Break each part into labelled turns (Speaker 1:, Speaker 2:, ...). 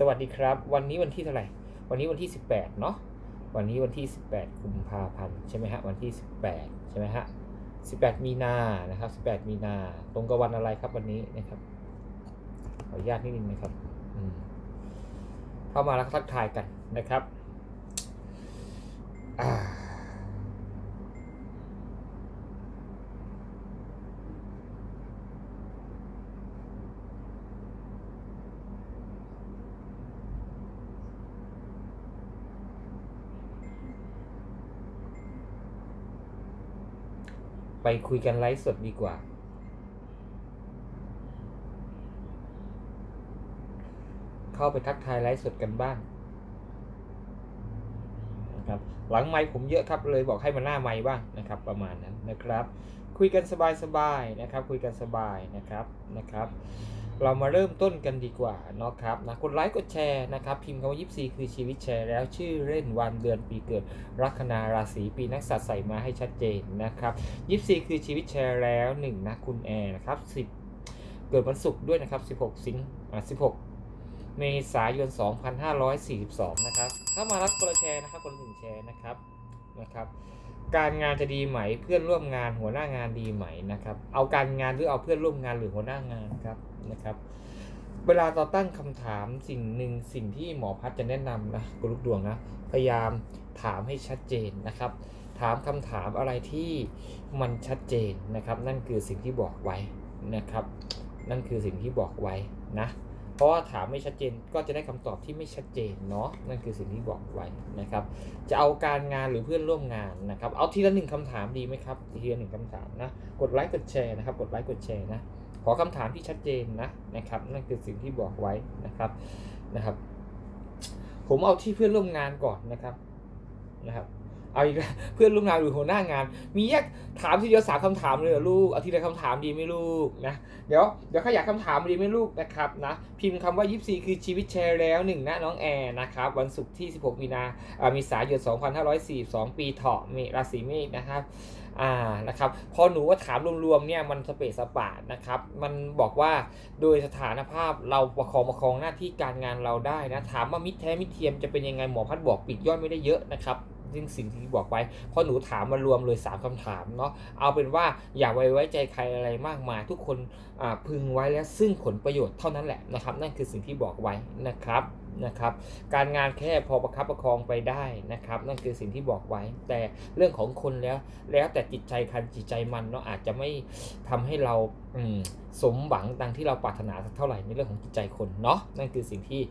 Speaker 1: สวัสดีครับ วันนี้วันที่เท่าไหร่ วันนี้วันที่ 18 เนาะวันนี้วันที่ 18กุมภาพันธ์ใช่ไหมฮะวันที่ 18 ใช่ไหมฮะ18 มีนานะครับ 18 มีนา ตรงกับวันอะไรครับวันนี้นะครับขออนุญาตนิดนึงนะครับอืมเข้ามาแล้วทักทายกันนะครับอ่า ไปคุยกันไลฟ์สดดีกว่า เข้าไปทักทายไลฟ์สดกันบ้างนะครับหลังไมค์ผมเยอะครับเลยบอกให้มันหน้าไมค์บ้างนะครับ ประมาณนั้นนะครับ คุยกันสบายๆนะครับ คุยกันสบายนะครับนะครับ เรามาเริ่มต้นกันดีกว่านะครับนะกดไลค์กดแชร์นะครับพิมพ์คำว่ายิปซีคือชีวิตแชร์แล้วชื่อเล่นวันเดือนปีเกิดลัคนาราศีปีนักสัตว์ใส่มาให้ชัดเจนนะครับยิปซีคือชีวิตแชร์แล้วหนึ่งนะคุณแอร์นะครับสิบเกิดวันศุกร์ด้วยนะครับ 16 สิงอ่า16เมษายน 2542 นะครับ ถ้ามารับคนละแชร์นะครับคนหนึ่งแชร์นะครับ นะครับ การงานจะดีไหม เพื่อนร่วมงานหัวหน้างานดีไหมนะครับ เอาการงานหรือเอาเพื่อนร่วมงานหรือหัวหน้างานครับนะครับ เวลาเราตั้งคำถามสิ่งหนึ่งสิ่งที่หมอพัดจะแนะนำนะกุลุกดวงนะพยายามถามให้ชัดเจนนะครับ ถามคำถามอะไรที่มันชัดเจนนะครับ นั่นคือสิ่งที่บอกไว้นะครับ นั่นคือสิ่งที่บอกไว้นะ เพราะว่าถามไม่ชัดเจนก็จะได้คำตอบที่ไม่ชัดเจนเนาะนั่นคือสิ่งที่บอกไว้นะครับ จะเอาการงานหรือเพื่อนร่วมงานนะครับ เอาทีละหนึ่งคำถามดีไหมครับทีละหนึ่งคำถามนะกดไลค์กดแชร์นะครับ กดไลค์กดแชร์นะขอคำถามที่ชัดเจนนะนะครับ นั่นคือสิ่งที่บอกไว้นะครับนะครับ ผมเอาที่เพื่อนร่วมงานก่อนนะครับนะครับ เอาอีกแล้วเพื่อนร่วมงานหรือหัวหน้างาน มีแยกถามทีเดียวสามคำถามเลยเหรอลูกเอาทีละคำถามดีไหมลูกนะเดี๋ยวเดี๋ยวขยายคำถามดีไหมลูกนะครับนะพิมพ์คำว่ายิปซีคือชีวิตแชร์แล้วหนึ่งนะน้องแอร์นะครับวันศุกร์ที่ 16 มีนาอ่ามีสายน2542 ปีเถาะเมษราศีเมษนะครับอ่านะครับพอหนูว่าถามรวมๆเนี่ยมันสเปซสปาดนะครับมันบอกว่าโดยสถานภาพเราประคองประคองหน้าที่การงานเราได้นะถามว่ามิตรแท้มิตรเทียมจะเป็นยังไงหมอพัดบอกปิดย่อยไม่ได้เยอะนะครับ ซึ่งสิ่งที่บอกไว้เพราะหนูถามมารวมเลย3คำถามเนาะเอาเป็นว่าอย่าไว้ไว้ใจใครอะไรมากมาย ทุกคนพึงไว้แล้วซึ่งผลประโยชน์เท่านั้นแหละนะครับ นั่นคือสิ่งที่บอกไว้นะครับนะครับ การงานแค่พอประคับประคองไปได้นะครับ นั่นคือสิ่งที่บอกไว้ แต่เรื่องของคนแล้วแล้วแต่จิตใจคันจิตใจมันเนาะอาจจะไม่ทำให้เรา สมหวังดังที่เราปรารถนาสักเท่าไหร่ในเรื่องของจิตใจคนเนาะนั่นคือสิ่งที่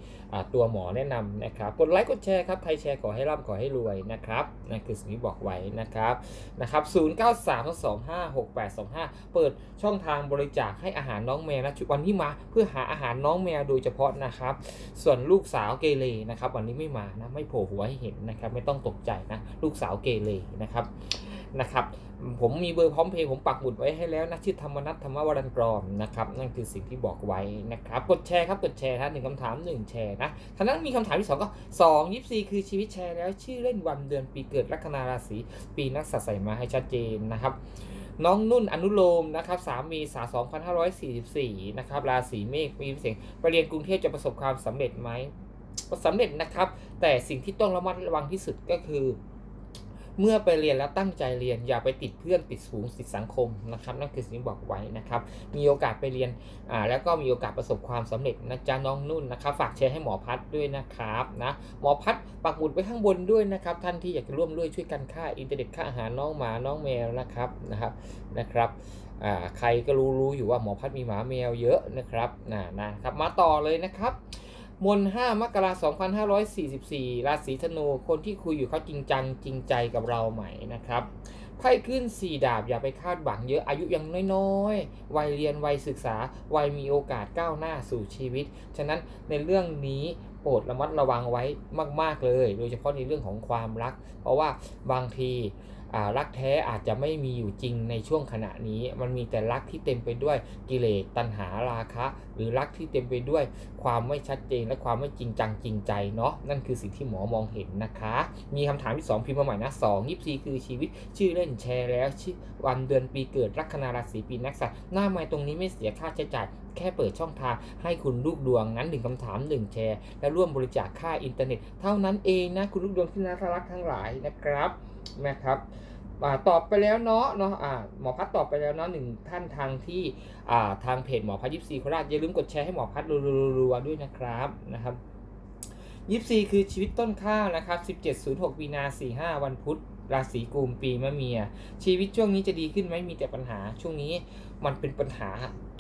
Speaker 1: ตัวหมอแนะนำนะครับกดไลค์กดแชร์ครับใครแชร์ขอให้ร่ำขอให้รวยนะครับนั่นคือสิ่งที่บอกไว้นะครับนะครับ0 9 3 2 5 6 8 2 5เปิดช่องทางบริจาคให้อาหารน้องแมวนะวันนี้มาเพื่อหาอาหารน้องแมวโดยเฉพาะนะครับ ส่วนลูกสาวเกเรนะครับ วันนี้ไม่มานะไม่โผล่หัวให้เห็นนะครับ ไม่ต้องตกใจนะลูกสาวเกเรนะครับ นะครับผมมีเบอร์พร้อมเพย์ผมปักหมุดไว้ให้แล้วนะชื่อธรรมนัทธรรมวรันกรอมนะครับนั่นคือสิ่งที่บอกไว้นะครับกดแชร์ครับกดแชร์นะหนึ่งคำถามหนึ่งแชร์นะท่านั้นมีคำถามที่สองก็สองยิปซีคือชีวิตแชร์แล้ว ชื่อเล่นวันเดือนปีเกิดลัคนาราศีปีนักสัตว์ใส่มาให้ชัดเจนนะครับน้องนุ่นอนุโลมนะครับ3เมษายน2544นะครับราศีเมษมีเสียงไปเรียนกรุงเทพจะประสบความสำเร็จไหมก็สำเร็จนะครับ แต่สิ่งที่ต้องระมัดระวังที่สุดก็คือ เมื่อไปเรียนแล้วตั้งใจเรียนอย่าไปติดเพื่อนติดสูงติดสังคมนะครับนั่นคือสิ่งที่บอกไว้นะครับ มีโอกาสไปเรียนอ่าแล้วก็มีโอกาสประสบความสำเร็จนะจ๊ะน้องนุ่นนะครับฝากแชร์ให้หมอพัดด้วยนะครับนะหมอพัดปักหมุดไว้ข้างบนด้วยนะครับท่านที่อยากจะร่วมด้วยช่วยกันค่าอินเทอร์เน็ตค่าอาหารน้องหมาน้องแมวนะครับนะครับนะครับอ่าใครก็รู้รู้อยู่ว่าหมอพัดมีหมาแมวเยอะนะครับนะนะครับมาต่อเลยนะครับ มน5มกราคม2544ราศีธนู คนที่คุยอยู่เขาจริงจังจริงใจกับเราไหมนะครับไพ่ขึ้น4ดาบอย่าไปคาดหวังเยอะอายุยังน้อยๆ วัยเรียนวัยศึกษา วัยมีโอกาสก้าวหน้าสู่ชีวิต ฉะนั้นในเรื่องนี้โปรดระมัดระวังไว้มาก ๆเลย โดยเฉพาะในเรื่องของความรัก เพราะว่าบางที รักแท้อาจจะไม่มีอยู่จริงในช่วงขณะนี้ มันมีแต่รักที่เต็มไปด้วยกิเลสตัณหาราคะ หรือรักที่เต็มไปด้วยความไม่ชัดเจนและความไม่จริงจังจริงใจเนาะนั่นคือสิ่งที่หมอมองเห็นนะคะ มีคำถามที่ 2 พิมพ์มาใหม่นะ2 24คือชีวิต ชื่อเล่นแชร์แล้วชื่อวันเดือนปีเกิดลัคนาราศีปีนักสัตว์หน้าไม้ตรงนี้ไม่เสียค่าใช้จ่ายแค่เปิดช่องทางให้คุณลูกดวงนั้นหนึ่งคำถามหนึ่งแชร์ และร่วมบริจาคค่าอินเทอร์เน็ต เท่านั้นเองนะคุณลูกดวงที่น่ารักทั้งหลายนะครับ นะครับอตอบไปแล้วเนาะเนาะหมอพัดตอบไปแล้วเนาะหนึ่งท่านทางที่ทางเพจหมอพัดยิปซีโคราชอย่าลืมกดแชร์ให้หมอพัดรัวๆๆด้วยนะครับนะครับยิปซีคือชีวิตต้นข้าวนะครับ 1706ปีนา 45 วันพุธ ราศีกุมปีมะเมีย ชีวิตช่วงนี้จะดีขึ้นไหมมีแต่ปัญหาช่วงนี้มันเป็นปัญหา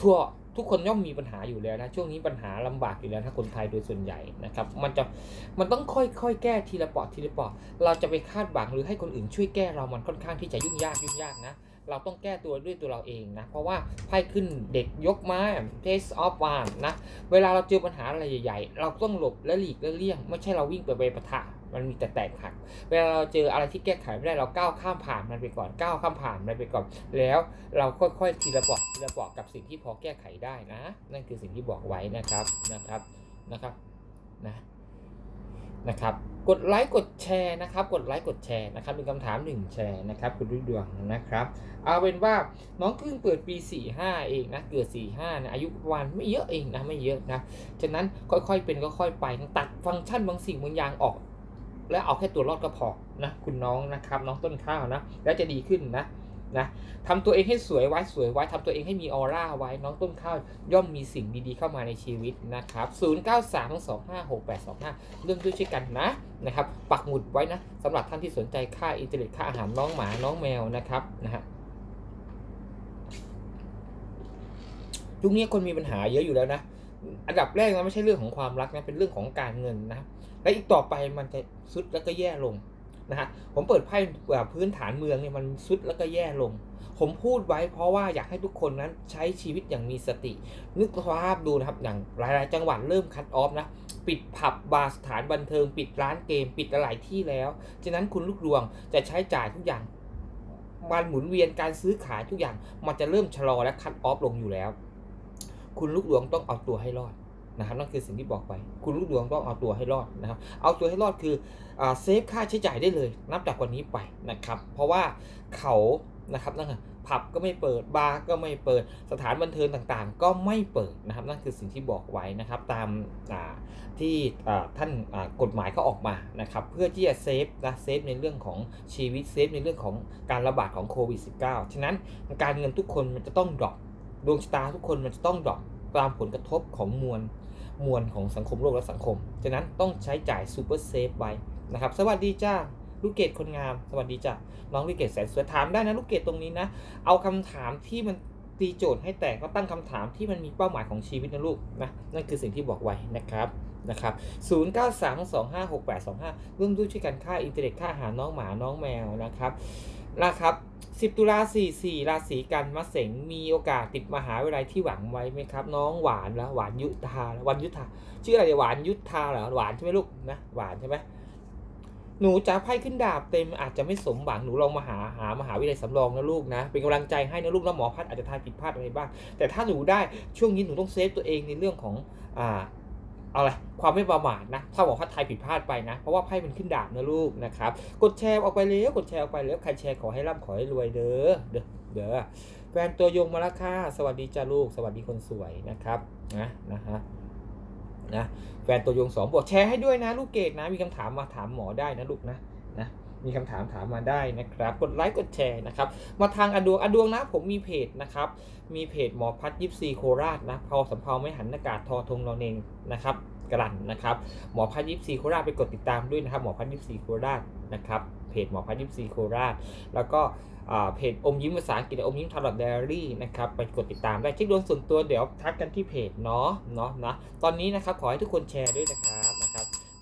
Speaker 1: ทั่ว ทุกคนย่อมมีปัญหาอยู่แล้วนะช่วงนี้ปัญหาลำบากอยู่แล้วถ้าคนไทยโดยส่วนใหญ่นะครับ มันจะมันต้องค่อยๆ แก้ทีละปอดทีละปอดเราจะไปคาดหวังหรือให้คนอื่นช่วยแก้เรามันค่อนข้างที่จะยุ่งยากยุ่งยากนะเราต้องแก้ตัวด้วยตัวเราเองนะ เพราะว่าไพ่ขึ้นเด็กยกไม้ Taste of One นะ เวลาเราเจอปัญหาอะไรใหญ่ ๆ เราต้องหลบและหลีกและเลี่ยง ไม่ใช่เราวิ่งไปไปปะทะ มันมีแต่แตกหัก เวลาเราเจออะไรที่แก้ไขไม่ได้เราก้าวข้ามผ่านมันไปก่อนก้าวข้ามผ่านมันไปก่อน แล้วเราค่อยๆทีละปอกทีละปอกกับสิ่งที่พอแก้ไขได้นะ นั่นคือสิ่งที่บอกไว้นะครับนะครับนะครับนะนะครับกดไลค์กดแชร์นะครับกดไลค์กดแชร์นะครับเป็นคำถามหนึ่งแชร์นะครับคุณดุดวงนะครับเอาเป็นว่าน้องครึ่งเปิดปี 45 เองนะเกิด 45นะอายุประมาณไม่เยอะเองนะไม่เยอะนะฉะนั้นค่อยๆเป็นก็ค่อยไปตัดฟังก์ชันบางสิ่งบางอย่างออก และเอาแค่ตัวรอดก็พอนะคุณน้องนะครับ น้องต้นข้าวนะ แล้วจะดีขึ้นนะนะทำตัวเองให้สวยไว้สวยไว้ทำตัวเองให้มีออร่าไว้น้องต้นข้าวย่อมมีสิ่งดีๆเข้ามาในชีวิตนะครับ 0 9 3 2 5 6 8 2 5 เริ่มด้วยช่วยกันนะนะครับ ปักหมุดไว้นะสำหรับท่านที่สนใจค่าอินเทอร์เน็ตค่าอาหารน้องหมาน้องแมวนะครับนะฮะยุคนี้คนมีปัญหาเยอะอยู่แล้วนะ อันดับแรกนะไม่ใช่เรื่องของความรักนะเป็นเรื่องของการเงินนะและอีกต่อไปมันจะซุดแล้วก็แย่ลงนะฮะผมเปิดไพ่แบบพื้นฐานเมืองเนี่ยมันซุดแล้วก็แย่ลง ผมพูดไว้เพราะว่าอยากให้ทุกคนนั้นใช้ชีวิตอย่างมีสติ นึกภาพดูนะครับอย่างหลาย ๆ จังหวัดเริ่มคัดออฟนะปิดผับบาร์สถานบันเทิง ปิดร้านเกม ปิดหลายที่แล้วฉะนั้นคุณลูกดวงจะใช้จ่ายทุกอย่างมันหมุนเวียนการซื้อขายทุกอย่างมันจะเริ่มชะลอและคัดออฟลงอยู่แล้ว คุณลูกดวงต้องเอาตัวให้รอดนะครับนั่นคือสิ่งที่บอกไป คุณลูกดวงต้องเอาตัวให้รอดนะครับ เอาตัวให้รอดคือเซฟค่าใช้จ่ายได้เลย นับจากวันนี้ไปนะครับ เพราะว่าเขานะครับนั่นคือผับก็ไม่เปิดบาร์ก็ไม่เปิดสถานบันเทิงต่างๆ ก็ไม่เปิดนะครับนั่นคือสิ่งที่บอกไว้นะครับ ตามที่ท่านกฎหมายเขาออกมานะครับเพื่อที่จะเซฟนะเซฟในเรื่องของชีวิตเซฟในเรื่องของการระบาดของโควิด -19 ฉะนั้นการเงินทุกคนมันจะต้องดรอป ดวงชะตาทุกคนมันจะต้องดรอปตามผลกระทบของมวลมวลของสังคมโลกและสังคมฉะนั้นต้องใช้จ่ายซูเปอร์เซฟไว้นะครับ สวัสดีจ้าลูกเกดคนงาม สวัสดีจ้าน้องลูกเกดแสนสวยถามได้นะลูกเกดตรงนี้นะ เอาคำถามที่มันตีโจทย์ให้แตกก็ตั้งคำถามที่มันมีเป้าหมายของชีวิตนะลูกนะนั่นคือสิ่งที่บอกไว้นะครับนะครับ0 9 3 2 5 6 8 2 5ร่วมด้วยช่วยกันค่าอินเทอร์เน็ตค่าอาหารน้องหมาน้องแมวนะครับนะครับ 10 ตุลา44 ราศีกันมะเสงมีโอกาสติดมหาวิทยาลัยที่หวังไว้ไหมครับ น้องหวานแล้วหวานยุทธาวันยุทธาชื่ออะไรหวานยุทธาเหรอหวานใช่ไหมลูกนะหวานใช่ไหมหนูจะไพ่ขึ้นดาบเต็มอาจจะไม่สมหวังหนูลองมาหาหามหาวิทยาลัยสำรองนะลูกนะ เป็นกำลังใจให้นะลูกแล้วหมอพัดอาจจะทายผิดพลาดอะไรบ้างแต่ถ้าหนูได้ช่วงนี้หนูต้องเซฟตัวเองในเรื่องของอ่า อะไรความไม่ประมาทนะ ถ้าบอกว่าไทยผิดพลาดไปนะ เพราะว่าไพ่มันขึ้นดาบนะลูกนะครับ กดแชร์ออกไปเลยกดแชร์ออกไปแล้วใครแชร์ขอให้ร่ำขอให้รวยเด้อ เด้อเด้อแฟนตัวยงมาละค่ะ สวัสดีจ้าลูก สวัสดีคนสวยนะครับ นะนะฮะนะแฟนตัวยงสองบอกแชร์ให้ด้วยนะ ลูกเกดนะ มีคำถามมาถามหมอได้นะลูกนะนะ มีคำถามถามมาได้นะครับ กดไลค์กดแชร์นะครับ มาทางอดวงอดวงนะผมมีเพจนะครับ มีเพจหมอพัดยิปซีโคราชนะพอสำเพาไม่หันอากาศทอทงเราเองนะครับกลั่นนะครับหมอพัดยิปซีโคราชไปกดติดตามด้วยนะครับ หมอพัดยิปซีโคราชนะครับเพจหมอพัดยิปซีโคราช แล้วก็เพจอมยิ้มภาษาอังกฤษอมยิ้มทาร์ดเดลี่นะครับไปกดติดตามได้เช็คดวงส่วนตัวเดี๋ยวทักกันที่เพจเนาะเนาะนะตอนนี้นะครับขอให้ทุกคนแชร์ด้วยนะครับ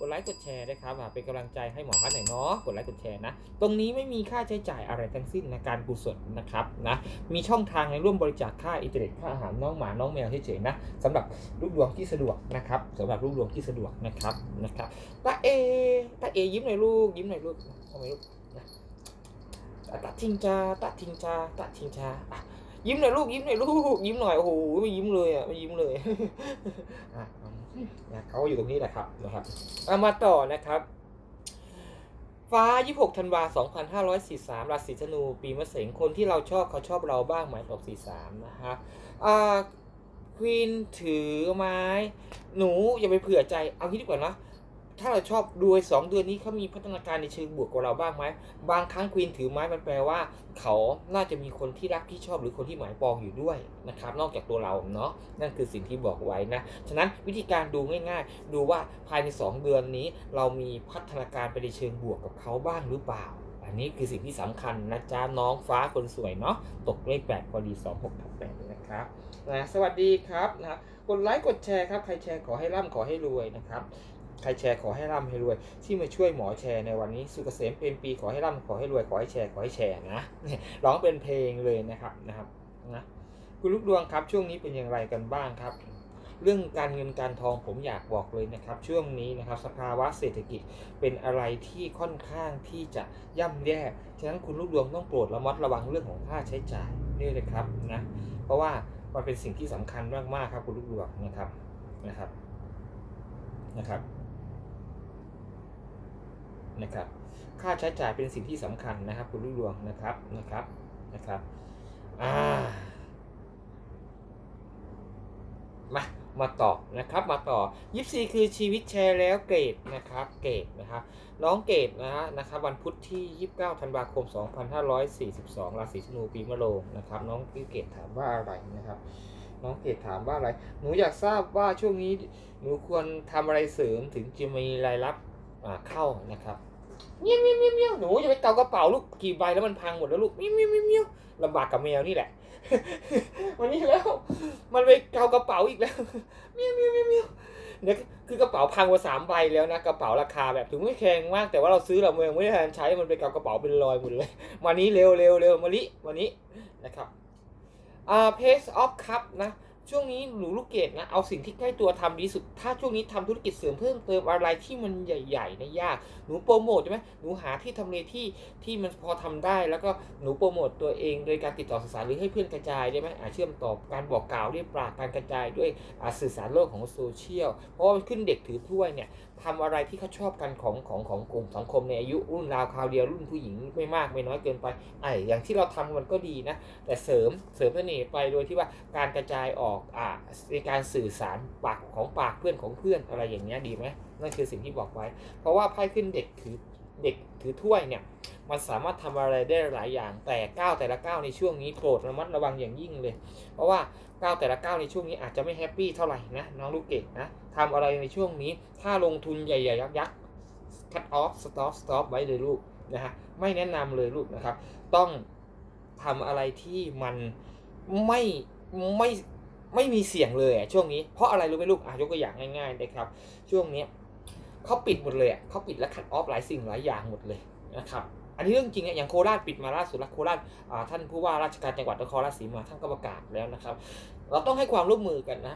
Speaker 1: กดไลค์กดแชร์นะครับเป็นกำลังใจให้หมอพัดหน่อยเนาะกดไลค์กดแชร์นะตรงนี้ไม่มีค่าใช้จ่ายอะไรทั้งสิ้นในการกุศลนะครับนะมีช่องทางในร่วมบริจาคค่าอินเทอร์เน็ตค่าอาหารน้องหมาน้องแมวเฉยๆนะสำหรับลูกดวงที่สะดวกนะครับสำหรับลูกดวงที่สะดวกนะครับนะครับตาเอตาเอยิ้มหน่อยลูกยิ้มหน่อยลูกทำไมลูกตาทิงจาตาทิงจาตาทิงจายิ้มหน่อยลูกยิ้มหน่อยลูกยิ้มหน่อยโอ้โหไม่ยิ้มเลยอะไม่ยิ้มเลย นะเขาอยู่ตรงนี้แหละครับนะครับเอามาต่อนะครับ ฟ้า 26 ธันวา 2543 ราศีธนู ปีมะเสงคนที่เราชอบเขาชอบเราบ้างไหมตอบ43 นะฮะอ่าควีนถือไม้ หนูอย่าไปเผื่อใจ เอางี้ดีกว่านะ ถ้าเราชอบดูสองเดือนนี้เขามีพัฒนาการในเชิงบวกกว่าเราบ้างไหมบางครั้งควีนถือไม้มันแปลว่า เขาน่าจะมีคนที่รักที่ชอบหรือคนที่หมายปองอยู่ด้วยนะครับ นอกจากตัวเราเนาะนั่นคือสิ่งที่บอกไว้นะฉะนั้นวิธีการดูง่ายๆ ดูว่าภายใน 2 เดือนนี้ เรามีพัฒนาการไปในเชิงบวกกับเขาบ้างหรือเปล่า อันนี้คือสิ่งที่สำคัญนะจ๊ะน้องฟ้าคนสวยเนาะตกเลขแปดพอดี2 6ทับ8นะครับนะสวัสดีครับนะกดไลค์กดแชร์ครับใครแชร์ขอให้ร่ำขอให้รวยนะครับ ใครแชร์ขอให้ร่ำให้รวย ที่มาช่วยหมอแชร์ในวันนี้ สุกเกษมเป็นปีขอให้ร่ำขอให้รวยขอให้แชร์ขอให้แชร์นะร้องเป็นเพลงเลยนะครับนะครับนะคุณลูกดวงครับช่วงนี้เป็นอย่างไรกันบ้างครับเรื่องการเงินการทองผมอยากบอกเลยนะครับ ช่วงนี้นะครับสภาวะเศรษฐกิจเป็นอะไรที่ค่อนข้างที่จะย่ำแย่ ฉะนั้นคุณลูกดวงต้องโปรดระมัดระวังเรื่องของค่าใช้จ่ายนี่เลยครับนะเพราะว่ามันเป็นสิ่งที่สำคัญมากๆครับคุณลูกดวงนะครับนะครับนะครับ นะครับ ค่าใช้จ่ายเป็นสิ่งที่สำคัญนะครับ คุณลูกดวงนะครับนะครับนะครับอ่ามามาต่อนะครับมาต่อยิปซีคือชีวิตแชร์แล้วเกรดนะครับเกรดนะครับน้องเกรดนะฮะนะครับวันพุธที่ 29ธันวาคม 2542 ราศีธนูปีมะโรงนะครับน้องเกรดถามว่าอะไรนะครับ น้องเกดถามว่าอะไร หนูอยากทราบว่าช่วงนี้หนูควรทำอะไรเสริมถึงจะมีรายรับ เข้านะครับเมี้ยวเมี้ยวเมี้ยวเมี้ยวหนูอย่าไปเกากระเป๋าลูกกี่ใบแล้วมันพังหมดแล้วลูกเมี้ยวเมี้ยวเมี้ยวเมี้ยลำบากกับแมวนี่แหละ วันนี้แล้ว มันไปเกากระเป๋าอีกแล้วเมี้ยวเมี้ยวเมี้ยวเมี้ยวเนี่ยคือกระเป๋าพังมาสามใบแล้วนะกระเป๋าราคาแบบถึงไม่แพงมากแต่ว่าเราซื้อเราเมืองไม่ได้ทันใช้มันไปเกากระเป๋าเป็นรอยหมดเลยมานี้เร็วเร็วเร็วมาลิวันนี้นะครับอ่า Pace of Cup นะ ช่วงนี้หนูลูกเกดนะ เอาสิ่งที่ใกล้ตัวทำดีสุด ถ้าช่วงนี้ทำธุรกิจเสริมเพิ่มเติมอะไรที่มันใหญ่ๆนะยาก หนูโปรโมทใช่ไหมหนูหาที่ทำเลที่ที่มันพอทำได้ แล้วก็หนูโปรโมทตัวเองโดยการติดต่อสื่อสารหรือให้เพื่อนกระจายได้ไหมอาเชื่อมต่อการบอกกล่าวด้วยบปากการกระจายด้วยสื่อสารโลกของโซเชียล เพราะว่าขึ้นเด็กถือถ้วยเนี่ยทำอะไรที่เขาชอบกันของของของกลุ่มสังคมในอายุรุ่นราวคราวเดียวรุ่นผู้หญิงไม่มากไม่น้อยเกินไปไอ้อย่างที่เราทำมันก็ดีนะ แต่เสริมเสริมเสน่ห์ไปโดยที่ว่าการกระจายออกอ่าในการสื่อสารปากของปากเพื่อนของเพื่อนอะไรอย่างเงี้ยดีไหมนั่นคือสิ่งที่บอกไว้ เพราะว่าไพ่ขึ้นเด็กถือเด็กถือถ้วยเนี่ยมันสามารถทำอะไรได้หลายอย่างแต่ก้าวแต่ละก้าวในช่วงนี้โปรดระมัดระวังอย่างยิ่งเลย เพราะว่าก้าวแต่ละก้าวในช่วงนี้อาจจะไม่แฮปปี้เท่าไหร่นะน้องลูกเกดนะทำอะไรในช่วงนี้ ถ้าลงทุนใหญ่ๆยักษ์ๆ cut off stop stop ไว้เลยลูกนะฮะไม่แนะนำเลยลูกนะครับ ต้องทำอะไรที่มันไม่ไม่ ไม่มีเสียงเลยอะช่วงนี้เพราะอะไรรู้ไหมลูกอะยกตัวอย่างง่ายๆนะครับ ช่วงนี้เขาปิดหมดเลยอะเขาปิดและขัดออฟหลายสิ่งหลายอย่างหมดเลยนะครับอันนี้เรื่องจริงอะอย่างโคราชปิดมาล่าสุดละโคราชท่านผู้ว่าราชการจังหวัดนครราชสีมาท่านก็ประกาศแล้วนะครับ เราต้องให้ความร่วมมือกันนะ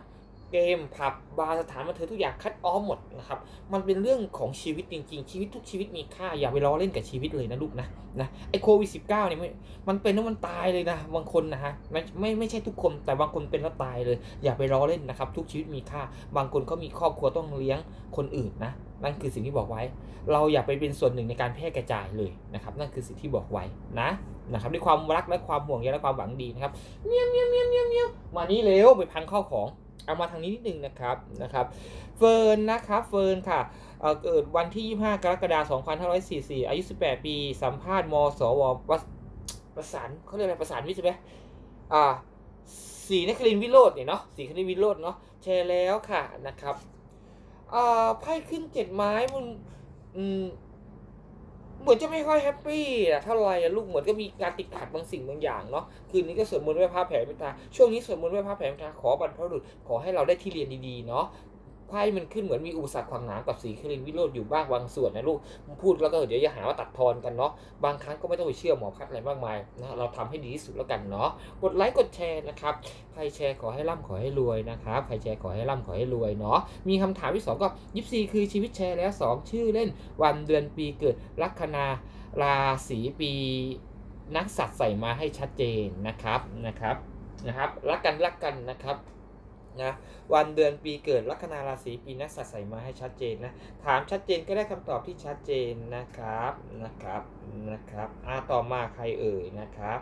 Speaker 1: เกมผับบาร์สถานบันเทิงทุกอย่างคัดออฟหมดนะครับ มันเป็นเรื่องของชีวิตจริง ๆ ชีวิตทุกชีวิตมีค่าอย่าไปล้อเล่นกับชีวิตเลยนะลูกนะนะไอโควิดสิบเก้าเนี่ยมันเป็นแล้วมันตายเลยนะบางคนนะฮะไม่ไม่ไม่ใช่ทุกคนแต่บางคนเป็นแล้วตายเลย อย่าไปล้อเล่นนะครับ ทุกชีวิตมีค่า บางคนเขามีครอบครัวต้องเลี้ยงคนอื่นนะนั่นคือสิ่งที่บอกไว้ เราอย่าไปเป็นส่วนหนึ่งในการแพร่กระจายเลยนะครับ นั่นคือสิ่งที่บอกไว้นะนะครับด้วยความรักและความห่วงใยและความหวังดีนะครับเมียวเมียวเมียวเมียวเมียวมานี่เร็วไปพังข้าวของ เอามาทางนี้นิดนึงนะครับนะครับเฟิร์นนะครับเฟิร์นค่ะเอ่อเกิดวันที่ 25 กรกฎาคม2544 อายุ 18 ปี สัมภาษณ์มสวประประสานเขาเรียกอะไรประสานวิทย์ใช่ไหมอ่าสีนครินวิโรจน์เนี่ยเนาะสีนครินวิโรจน์เนาะแชร์แล้วค่ะนะครับอ่าไพ่ขึ้นเจ็ดไม้มันอืม เหมือนจะไม่ค่อยแฮปปี้อะเท่าไรอะลูกเหมือนก็มีการติดขัดบางสิ่งบางอย่างเนาะคืนนี้ก็สวดมนต์ไหว้พระแผ่เมตตาช่วงนี้สวดมนต์ไหว้พระแผ่เมตตาขอบรรพบุรุษขอให้เราได้ที่เรียนดีๆเนาะ ไพ่มันขึ้นเหมือนมีอุปสรรคขวางหนามกับสีครินวิโรจน์อยู่บ้างบางส่วนนะลูกพูดแล้วก็เดี๋ยวอย่าหาว่าตัดทอนกันเนาะบางครั้งก็ไม่ต้องไปเชื่อหมอพัดอะไรมากมายนะเราทำให้ดีที่สุดแล้วกันเนาะกดไลค์กดแชร์นะครับใครแชร์ขอให้ร่ำขอให้รวยนะครับใครแชร์ขอให้ร่ำขอให้รวยเนาะมีคำถามที่สองก็ยิปซีคือชีวิตแชร์แล้วสองชื่อเล่นวันเดือนปีเกิดลัคนาราศีปีนักสัตว์ใส่มาให้ชัดเจนนะครับนะครับนะครับรักกันรักกันนะครับ นะวันเดือนปีเกิดลัคนาราศีปีนักสัตว์ใส่มาให้ชัดเจนนะถามชัดเจนก็ได้คำตอบที่ชัดเจนนะครับนะครับนะครับอาต่อมาใครเอ่ยนะครับ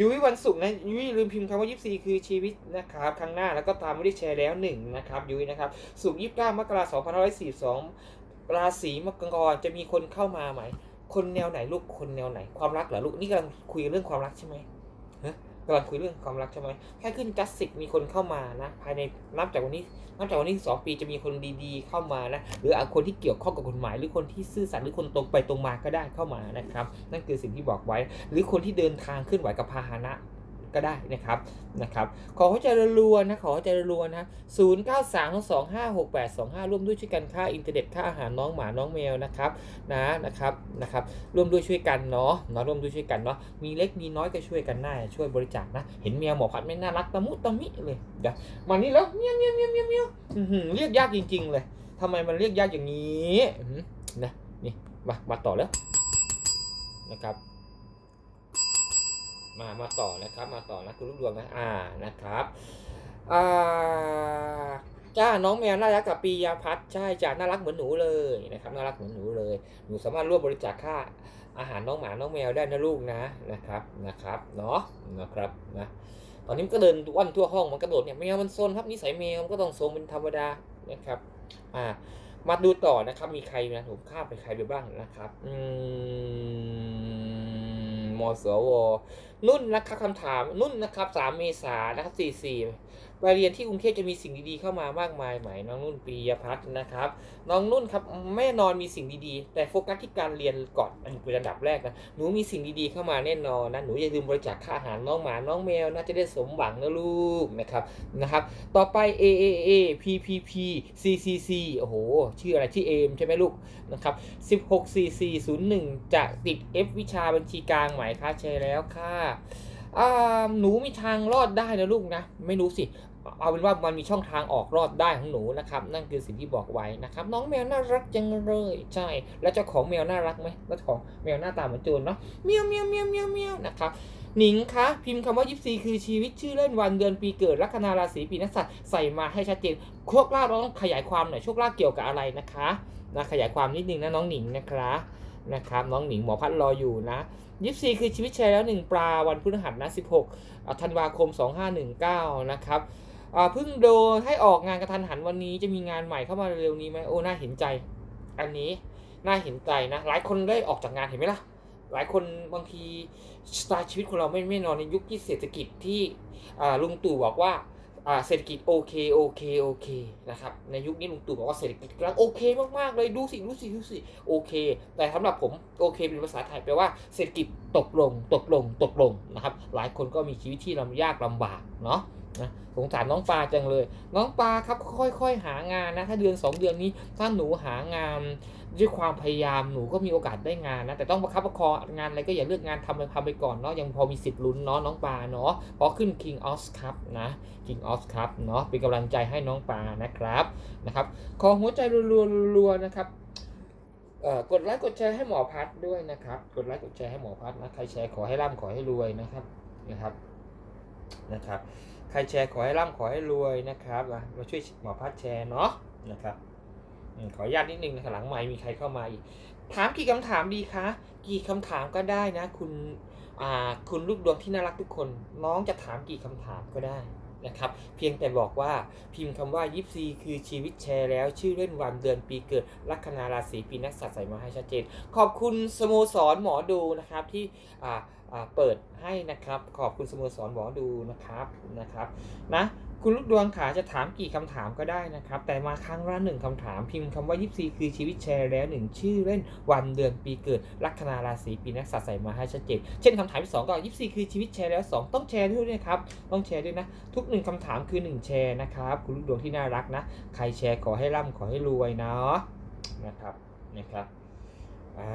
Speaker 1: ยุ้ยวันศุกร์นะยุ้ยลืมพิมพ์คำว่ายิปซีคือชีวิตนะครับครั้งหน้าแล้วก็ตามไม่ได้แชร์แล้วหนึ่งนะครับยุ้ยนะครับศุกร์ยี่สิบเก้ามกราคมสองพันห้าร้อยสี่สิบสองราศีมังกรจะมีคนเข้ามาไหมคนแนวไหนลูกคนแนวไหนความรักเหรอลูกนี่กำลังคุยเรื่องความรักใช่ไหม กำลังคุยเรื่องความรักใช่ไหมแค่ขึ้นจัสสิกมีคนเข้ามานะ ภายในนับจากวันนี้นับจากวันนี้สองปีจะมีคนดีๆ เข้ามานะ หรืออคนที่เกี่ยวข้องกับกฎหมาย หรือคนที่ซื่อสัตย์หรือคนตรงไปตรงมาก็ได้เข้ามานะครับ นั่นคือสิ่งที่บอกไว้ หรือคนที่เดินทางขึ้นไหวกับพาหนะ ก็ได้นะครับนะครับขอหัวใจรัวนะขอหัวใจรัวนะศูนย์เก้าสามสองห้าหกแปดสองห้าร่วมด้วยช่วยกันค่าอินเทอร์เน็ตค่าอาหารน้องหมาน้องแมวนะครับนะนะครับนะครับร่วมด้วยช่วยกันเนาะเนาะร่วมด้วยช่วยกันเนาะมีเล็กมีน้อยก็ช่วยกันได้ช่วยบริจาคนะ เห็นแมวหมอพัดไม่น่ารักตะมุตะมิเลยเดี๋ยวมานี่แล้วเมียวเมียวเมียวเมียวเมียวเรียกยากจริง ๆ เลยทำไมมันเรียกยากอย่างนี้นะนี่มามาต่อแล้วนะครับ มามาต่อนะครับ มาต่อนะคุณลูกดวงนะอ่านะครับอ่าจ้าน้องแมวน่ารักกับปียาพัฒน์ใช่จ้าน่ารักเหมือนหนูเลยนะครับน่ารักเหมือนหนูเลยหนูสามารถร่วมบริจาคค่าอาหารน้องหมาน้องแมวได้นะลูกนะนะครับนะครับเนาะนะครับนะตอนนี้มันก็เดินว่อนทั่วห้องมันกระโดดเนี่ยแมวมันโซนครับนิสัยแมวมันก็ต้องโซนเป็นธรรมดานะครับอ่ามาดูต่อนะครับ มีใครนะผมข้ามไปใครไปบ้างนะครับ อืมมสว นุ่นนะครับคำถามนุ่นนะครับสามเมษานะครับสี่สี่ไปเรียนที่กรุงเทพจะมีสิ่งดีๆเข้ามามากมายไหมน้องนุ่นปียพัฒน์นะครับ น้องนุ่นครับแม่นอนมีสิ่งดีๆ แต่โฟกัสที่การเรียนก่อนอันเป็นระดับแรกนะหนูมีสิ่งดีๆเข้ามาแน่นอนนะหนูอย่าลืมบริจาคค่าอาหารน้องหมาน้องแมวนะจะได้สมหวังนะลูกนะครับนะครับ ต่อไป A A A P P P C C C โอ้โหชื่ออะไรชื่อเอมใช่ไหมลูกนะครับ16 4 4 0 1จะติด F วิชาบัญชีกลางไหมคะแชร์แล้วค่ะหนูมีทางรอดได้นะลูกนะ ไม่รู้สิเอาเป็นว่ามันมีช่องทางออกรอดได้ของหนูนะครับ นั่นคือสิ่งที่บอกไว้นะครับ น้องแมวน่ารักจังเลยใช่ แล้วเจ้าของแมวน่ารักไหมแล้วเจ้าของแมวหน้าตาเหมือนโจรเนาะเมียวเมียวเมียวเมียวเมียวนะครับหนิงคะพิมพ์คำว่ายิปซีคือชีวิตชื่อเล่นวันเดือนปีเกิดลัคนาราศีปีนักสัตว์ใส่มาให้ชัดเจนโชคลาภเราต้องขยายความหน่อยโชคลาภเกี่ยวกับอะไรนะคะนะขยายความนิดนึงนะน้องหนิงนะครับ นะครับน้องหนิงหมอพัดรออยู่นะยิปซีคือชีวิตแชร์แล้วหนึ่งปลาวันพฤหัสนะ16ธันวาคม2519นะครับเพิ่งโดนให้ออกงานกระทันหันวันนี้จะมีงานใหม่เข้ามาเร็วนี้ไหมโอ้น่าเห็นใจ อันนี้น่าเห็นใจนะ หลายคนได้ออกจากงานเห็นไหมล่ะ หลายคนบางทีสไตล์ชีวิตของเราไม่ไม่นอนในยุคที่เศรษฐกิจที่ลุงตู่บอกว่า อ่าเศรษฐกิจโอเคโอเคโอเคนะครับในยุคนี้ลุงตู่บอกว่าเศรษฐกิจกำลังโอเคมากๆเลยดูสิดูสิดูสิโอเค แต่สำหรับผมโอเคเป็นภาษาไทยแปลว่าเศรษฐกิจตกลง ตกลง ตกลงนะครับหลายคนก็มีชีวิตที่ลำยากลำบากเนาะ นะสงสารน้องปลาจังเลย น้องปลาครับค่อยๆหางานนะถ้าเดือน 2 เดือนนี้ถ้าหนูหางานด้วยความพยายามหนูก็มีโอกาสได้งานนะแต่ต้องประคับประคองงานอะไรก็อย่าเลือกงานทำไปทำไปก่อนเนาะยังพอมีสิทธิ์ลุ้นเนาะน้องปลาเนาะพราะขึ้น King of Cup นะ King of Cup เนาะเป็นกำลังใจให้น้องปลานะครับนะครับขอหัวใจรัวๆนะครับเอ่อกดไลค์กดแชร์ให้หมอพัดด้วยนะครับ กดไลค์กดแชร์ให้หมอพัดนะใครแชร์ขอให้ร่ำขอให้รวยนะครับนะครับนะครับ ใครแชร์ขอให้ร่ำขอให้รวยนะครับมาช่วยหมอพัดแชร์เนาะนะครับขออนุญาตนิดนึงนะหลังไมค์มีใครเข้ามาอีก ถามกี่คำถามดีคะ กี่คำถามก็ได้นะ คุณคุณลูกดวงที่น่ารักทุกคน น้องจะถามกี่คำถามก็ได้ นะครับ เพียงแต่บอกว่าพิมพ์คำว่ายิปซีคือชีวิตแชร์แล้ว ชื่อเล่นวันเดือนปีเกิดลัคนาราศีปีนักสัตว์ใส่มาให้ชัดเจน ขอบคุณสโมสรหมอดูนะครับที่เปิดให้นะครับ ขอบคุณสโมสรหมอดูนะครับนะครับนะ คุณลูกดวงขาจะถามกี่คำถามก็ได้นะครับ แต่มาครั้งละหนึ่งคำถามพิมพ์คำว่ายิปซีคือชีวิตแชร์แล้วหนึ่งชื่อเล่นวันเดือนปีเกิดลัคนาราศีปีนักสัตว์ใส่มาให้ชัดเจนเช่นคำถามที่สองก็ยิปซีคือชีวิตแชร์แล้วสองต้องแชร์ด้วยนะครับต้องแชร์ด้วยนะ ทุกหนึ่งคำถามคือหนึ่งแชร์นะครับคุณลูกดวงที่น่ารักนะ ใครแชร์ขอให้ร่ำขอให้รวยเนาะนะครับนะครับอ่า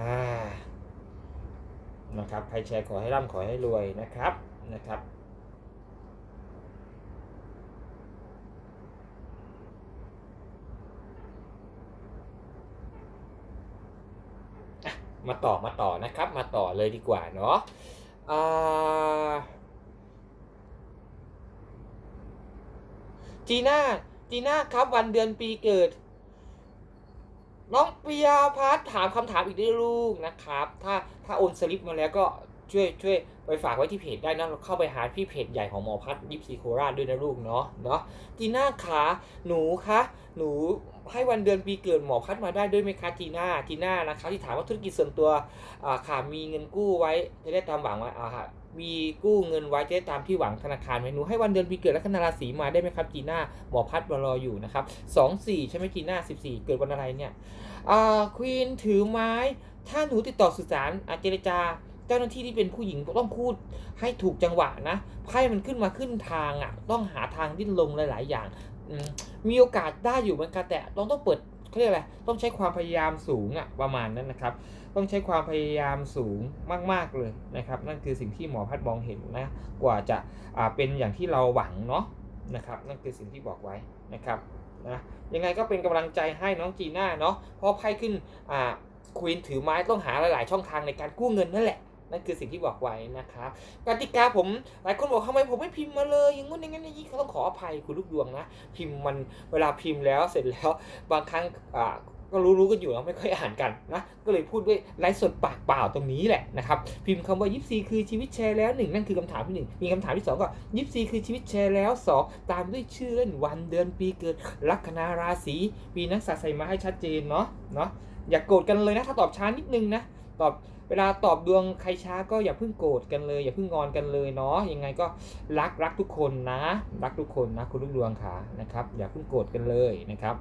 Speaker 1: นะครับใครแชร์ขอให้ร่ำขอให้รวยนะครับนะครับอะ มาต่อมาต่อนะครับ มาต่อเลยดีกว่าเนาะจีน่าจีน่าครับวันเดือนปีเกิด น้องปิยาพัฒถามคำถามอีกได้ลูกนะครับ ถ้าถ้าโอนสลิปมาแล้วก็ช่วยช่วยไปฝากไว้ที่เพจได้นะเราเข้าไปหาพี่เพจใหญ่ของหมอพัฒยิปซีโคราชด้วยนะลูกเนาะเนาะจีน่าขาหนูคะหนู ให้วันเดือนปีเกิดหมอพัฒน์มาได้ด้วยไหมคะจีน่าจีน่านะคะที่ถามว่าธุรกิจส่วนตัวอ่าค่ะมีเงินกู้ไว้จะได้ตามหวังไว้อ่าค่ะมีกู้เงินไว้จะได้ตามที่หวังธนาคารไหมหนูให้วันเดือนปีเกิดและคณะราศีมาได้ไหมครับจีน่าหมอพัฒน์รออยู่นะครับสองสี่ใช่ไหมจีน่าสิบสี่เกิดวันอะไรเนี่ยอ่าควีนถือไม้ ถ้าหนูติดต่อสื่อสารอาเจรจาเจ้าหน้าที่ที่เป็นผู้หญิงต้องพูดให้ถูกจังหวะนะไพ่มันขึ้นมาขึ้นทางอะ ต้องหาทางดิ้นลงหลาย ๆ อย่าง มีโอกาสได้อยู่เหมือนกันแต่ต้องต้องเปิดเขาเรียกอะไรต้องใช้ความพยายามสูงอะประมาณนั้นนะครับ ต้องใช้ความพยายามสูงมาก ๆเลยนะครับ นั่นคือสิ่งที่หมอพัดมองเห็นนะกว่าจะอ่าเป็นอย่างที่เราหวังเนาะนะครับนั่นคือสิ่งที่บอกไว้นะครับนะยังไงก็เป็นกำลังใจให้น้องจีน่าเนาะเพราะไพ่ขึ้นอ่าควีนถือไม้ต้องหาหลาย ๆ ช่องทางในการกู้เงินนั่นแหละ นั่นคือสิ่งที่บอกไว้นะครับกติกาผมหลายคนบอกทำไมผมไม่พิมพ์มาเลยอย่างงู้นอย่างนั้นอย่างนี้เขาต้องขออภัยคุณลูกดวงนะ พิมพ์มันเวลาพิมพ์แล้วเสร็จแล้วบางครั้งอ่าก็รู้ๆกันอยู่แล้วไม่ค่อยอ่านกันนะ ก็เลยพูดด้วยไลฟ์สดปากเปล่าตรงนี้แหละนะครับ พิมพ์คำว่ายิปซีคือชีวิตแชร์แล้วหนึ่งนั่นคือคำถามที่หนึ่งมีคำถามที่สองก็ยิปซีคือชีวิตแชร์แล้วสองตามด้วยชื่อเล่นวันเดือนปีเกิดลัคนาราศีปีนักษัตริย์ใส่มาให้ชัดเจนเนาะเนาะอย่ากโกรธกันเลยนะถ้าตอบช้านิดนึงนะตอบ เวลาตอบดวงใครช้าก็อย่าเพิ่งโกรธกันเลย อย่าเพิ่งงอนกันเลยเนาะยังไงก็รักรักทุกคนนะ รักทุกคนนะคุณลูกดวงขานะครับ อย่าเพิ่งโกรธกันเลยนะครับ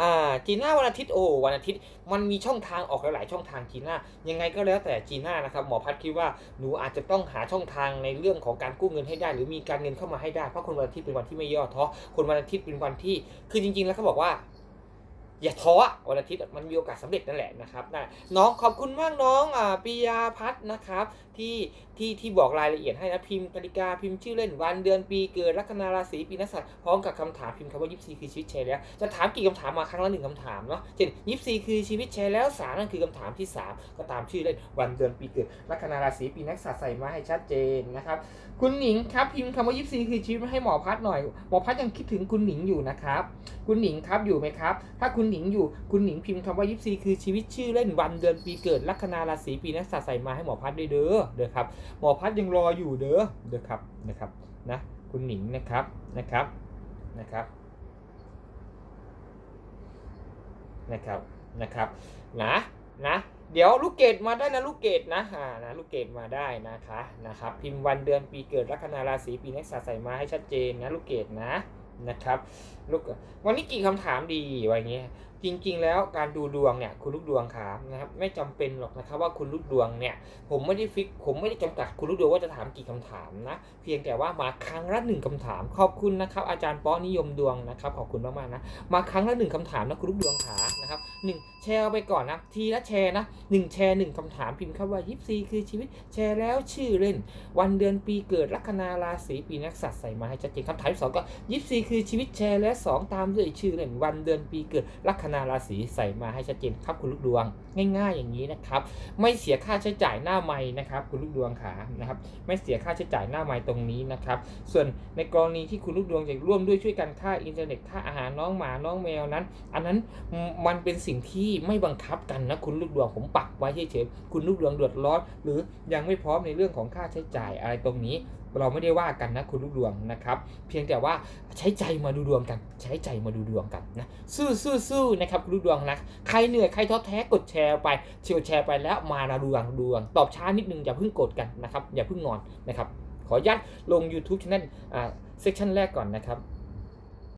Speaker 1: อ่าจีน่าวันอาทิตย์โอ้วันอาทิตย์มันมีช่องทางออกหลายๆช่องทางจีน่ายังไงก็แล้วแต่จีน่านะครับหมอพัดคิดว่าหนูอาจจะต้องหาช่องทางในเรื่องของการกู้เงินให้ได้ หรือมีการเงินเข้ามาให้ได้เพราะคนวันอาทิตย์เป็นวันที่ไม่ย่อท้อคนวันอาทิตย์เป็นวันที่คือจริง ๆ แล้วเขาบอกว่า อย่าท้อวันอาทิตย์มันมีโอกาสสำเร็จนั่นแหละนะครับนะน้องขอบคุณมากน้องอปิยาพัฒน์นะครับที่ที่ที่บอกรายละเอียดให้นะพิมพ์กติกาพิมพ์ชื่อเล่นวันเดือนปีเกิดลัคนาราศีปีนักษัตรพร้อมกับคำถามพิมพ์คำว่ายิปซีคือชีวิตแชร์แล้วจะถามกี่คำถามมาครั้งละหนึ่งคำถามเนาะเช่นยิปซีคือชีวิตแชร์แล้วสามนั่นคือคำถามที่สามก็ตามชื่อเล่นวันเดือนปีเกิดลัคนาราศีปีนักษัตรใส่มาให้ชัดเจนนะครับคุณหนิงครับพิมพ์คำว่ายิปซีคือชีวิตให้หมอพัดหน่อยหมอพัดยังคิดถึงคุณหนิงอยู่นะครับคุณหนิงครับอยู่ไหมครับ ถ้าคุณหนิงอยู่ คุณหนิงพิมพ์คำว่ายิปซีคือชีวิตชื่อเล่นวันเดือนปีเกิดลัคนาราศีปีนักษัตรใส่มาให้หมอพัดด้วยเด้อเด้อครับ หมอพัดยังรออยู่เด้อเด้อครับนะครับนะคุณหนิงนะครับนะครับนะครับนะครับนะครับนะนะเดี๋ยวลูกเกดมาได้นะลูกเกดนะอ่านะลูกเกดมาได้นะคะนะครับ พิมพ์วันเดือนปีเกิดลัคนาราศีปีนักษัตรใส่มาให้ชัดเจนนะลูกเกดนะ นะครับลูกวันนี้กี่คำถามดีวะไรเงี้ย จริง ๆ แล้วการดูดวงเนี่ยคุณลูกดวงขานะครับไม่จำเป็นหรอกนะครับว่าคุณลูกดวงเนี่ยผมไม่ได้ฟิกผมไม่ได้จำกัดคุณลูกดวงว่าจะถามกี่คำถามนะเพียงแต่ว่ามาครั้งละหนึ่งคำถาม ขอบคุณนะครับอาจารย์ป้อนิยมดวงนะครับขอบคุณมากๆนะมาครั้งละหนึ่งคำถามนะคุณลูกดวงขานะครับหนึ่งแชร์ไปก่อนนะทีละแชร์นะหนึ่งแชร์หนึ่งคำถามพิมพ์คำว่ายิปซีคือชีวิตแชร์แล้วชื่อเล่น วันเดือนปีเกิดลัคนาราศีปีนักษัตรใส่มาให้ชัดเจนคำถามที่สองก็ยิปซีคือชีวิตแชร์และ2ตามด้วยชื่อเล่นวันเดือนปีเกิดลัคนานาราศีใส่มาให้ชัดเจนครับคุณลูกดวง ง่าย ๆ อย่างนี้นะครับ ไม่เสียค่าใช้จ่ายหน้าไม้นะครับ คุณลูกดวงขานะครับ ไม่เสียค่าใช้จ่ายหน้าไม้ตรงนี้นะครับ ส่วนในกรณีที่คุณลูกดวงจะร่วมด้วยช่วยกันค่าอินเทอร์เน็ตค่าอาหารน้องหมาน้องแมวนั้น อันนั้นมันเป็นสิ่งที่ไม่บังคับกันนะคุณลูกดวงผมปักไว้เฉยๆคุณลูกดวงเดือดร้อนหรือยังไม่พร้อมในเรื่องของค่าใช้จ่ายอะไรตรงนี้ เราไม่ได้ว่ากันนะคุณลูกดวงนะครับ เพียงแต่ว่าใช้ใจมาดูดวงกัน ใช้ใจมาดูดวงกันนะสู้สู้สู้นะครับคุณลูกดวงนะใครเหนื่อยใครท้อแท้กดแชร์ไปเชียวแชร์ไปแล้วมานาดวงดวง ตอบช้านิดนึงอย่าเพิ่งกดกันนะครับอย่าเพิ่งงอนนะครับขออนุญาตลง YouTube channel อ่าเซสชันแรกก่อนนะครับ